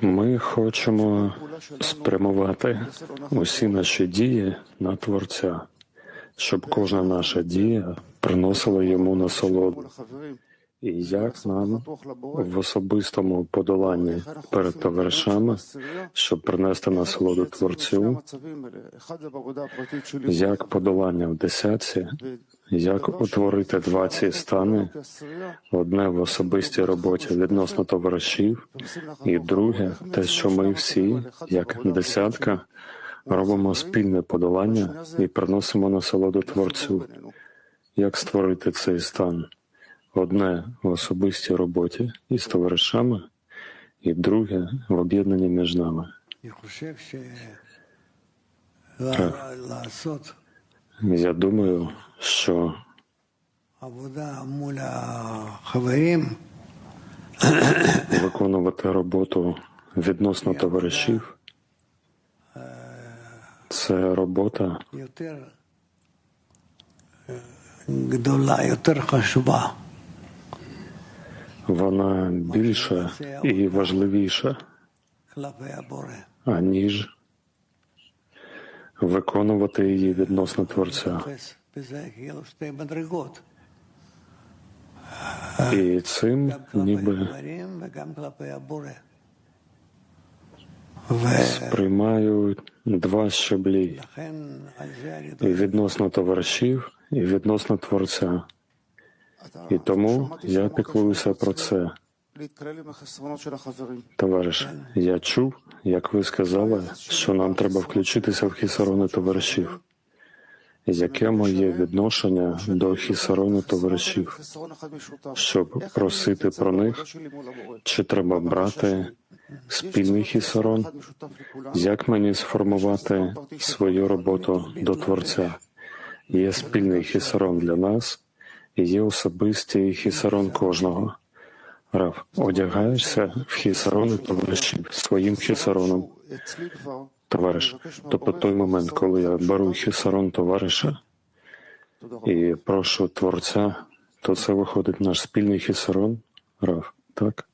Ми хочемо спрямувати усі наші дії на Творця, щоб кожна наша дія приносила йому насолоду. І як нам в особистому подоланні перед товаришами, щоб принести насолоду Творцю, як подолання в десятці, як утворити два ці стани одне в особистій роботі відносно товаришів, і друге те, що ми всі, як десятка, робимо спільне подолання і приносимо насолоду творцю. Як створити цей стан? Одне в особистій роботі із товаришами, і друге в об'єднанні між нами. Так. Я думаю, що виконувати роботу відносно товаришів. це робота. Вона більша і важливіша, аніж виконувати її відносно Творця. І цим ніби сприймаю два щаблі і відносно товаришів, і відносно творця. І тому я піклуюся про це. Товариш, я чув, як ви сказали, що нам треба включитися в хісарони товаришів. Яке моє відношення до хісарону товаришів? Щоб просити про них, чи треба брати спільний хісарон? Як мені сформувати свою роботу до Творця? Є спільний хісарон для нас, і є особистий хісарон кожного. Рав, одягаєшся в хісарон товаришів своїм хісароном. Товариш, тобто той момент, коли я беру хісарон товариша і прошу Творця, то це виходить наш спільний хісарон, Рав, так?